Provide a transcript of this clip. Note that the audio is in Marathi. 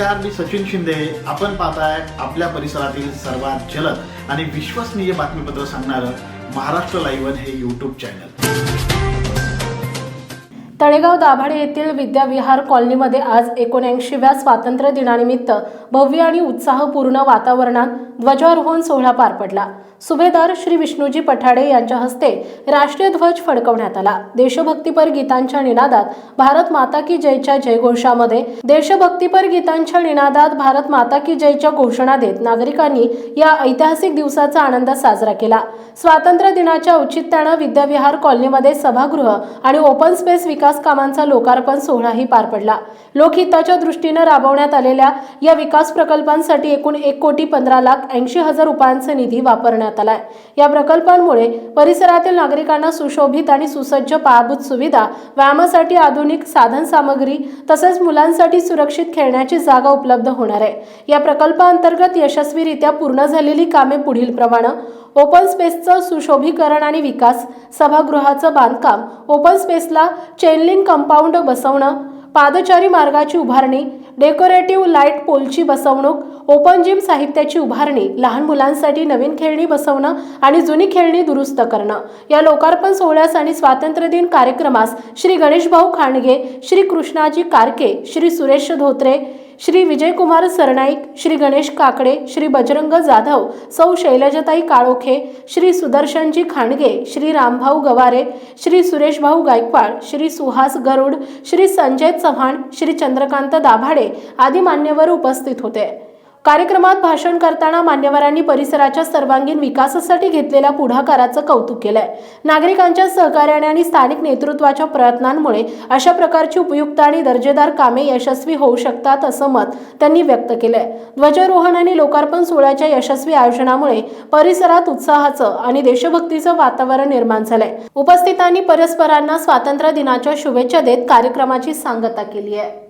नमस्कार मी सचिन शिंदे. आपण पाहताय आपल्या परिसरातील सर्वात जलद आणि विश्वसनीय बातमीपत्र सांगणारं महाराष्ट्र लाईव्ह हे यूट्यूब चॅनल तळेगाव दाभाडे येथील विद्याविहार कॉलनीमध्ये आज एकोणऐंशीव्या स्वातंत्र्य दिनानिमित्त भव्य आणि उत्साहपूर्ण वातावरणात ध्वजारोहण सोहळा पार पडला. सुभेदार श्री विष्णूजी पठाडे यांच्या हस्ते राष्ट्रीय ध्वज फडकवण्यात आला. देशभक्तीपर गीतांच्या निनादात भारत माता की जयच्या जयघोषामध्ये देशभक्तीपर गीतांच्या निनादात भारत माता की जयच्या घोषणा देत नागरिकांनी या ऐतिहासिक दिवसाचा आनंद साजरा केला. स्वातंत्र्य दिनाच्या औचित्यानं विद्याविहार कॉलनीमध्ये सभागृह आणि ओपन स्पेस विकास कामांचा लोकार्पण सोहळाही पार पडला. लोकहिताच्या दृष्टीनं राबवण्यात आलेल्या या विकास प्रकल्पांसाठी एकूण एक कोटी पंधरा लाख ऐंशी हजार रुपयांचा निधी वापरण्यात आलाय. या प्रकल्पांमुळे परिसरातील नागरिकांना सुशोभित आणि सुसज्ज पायाभूत सुविधा व्यायामासाठी आधुनिक साधन सामग्री तसेच मुलांसाठी सुरक्षित खेळण्याची जागा उपलब्ध होणार आहे. या प्रकल्पाअंतर्गत यशस्वीरित्या पूर्ण झालेली कामे पुढील प्रमाणे ओपन स्पेसचं सुशोभीकरण आणि विकास सभागृहाचं बांधकाम ओपन स्पेसला चेनलिंग कंपाऊंड बसवणं पादचारी मार्गाची उभारणी डेकोरेटिव्ह लाइट पोलची बसवणूक ओपन जिम साहित्याची उभारणी लहान मुलांसाठी नवीन खेळणी बसवणं आणि जुनी खेळणी दुरुस्त करणं. या लोकार्पण सोहळ्यास आणि स्वातंत्र्यदिन कार्यक्रमास श्री गणेशभाऊ खांडगे श्री कृष्णाजी कारके श्री सुरेश धोत्रे श्री विजयकुमार सरनाईक श्री गणेश काकडे श्री बजरंग जाधव सौ शैलजताई काळोखे श्री सुदर्शनजी खांडगे श्री रामभाऊ गवारे श्री सुरेशभाऊ गायकवाड श्री सुहास गरुड श्री संजय चव्हाण श्री चंद्रकांत दाभाडे आदी मान्यवर उपस्थित होते. कार्यक्रमात भाषण करताना मान्यवरांनी परिसराच्या सर्वांगीण विकासासाठी घेतलेल्या पुढाकाराचं कौतुक केलंय. नागरिकांच्या सहकार्याने आणि स्थानिक नेतृत्वाच्या प्रयत्नांमुळे अशा प्रकारची उपयुक्त आणि दर्जेदार कामे यशस्वी होऊ शकतात असं मत त्यांनी व्यक्त केलंय. ध्वजारोहण आणि लोकार्पण सोहळ्याच्या यशस्वी आयोजनामुळे परिसरात उत्साहाचं आणि देशभक्तीचं वातावरण निर्माण झालंय. उपस्थितांनी परस्परांना स्वातंत्र्य दिनाच्या शुभेच्छा देत कार्यक्रमाची सांगता केली आहे.